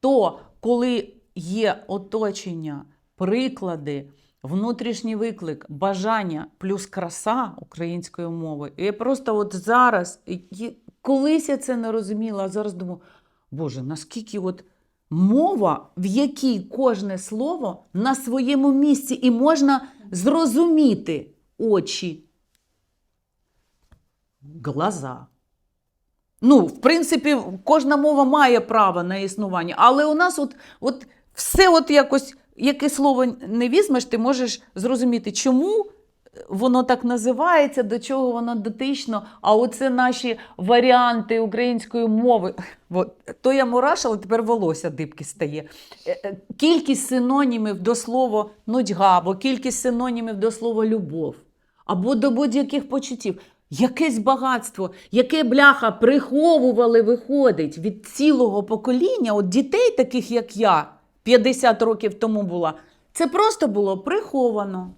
то коли є оточення, приклади, внутрішній виклик, бажання плюс краса української мови, і я просто от зараз, колись я це не розуміла, а зараз думаю, Боже, наскільки от мова, в якій кожне слово на своєму місці, і можна зрозуміти очі, глаза. Ну, в принципі, кожна мова має право на існування, але у нас от, от все от якось, яке слово не візьмеш, ти можеш зрозуміти, чому воно так називається, до чого воно дотично, а оце наші варіанти української мови. От, то я мурашила, тепер волосся дибки стає. Е, е, Кількість синонімів до слова нудьга, або кількість синонімів до слова любов, або до будь-яких почуттів. Якесь багатство, яке бляха приховували, виходить від цілого покоління, от дітей, таких як я, 50 років тому була, це просто було приховано.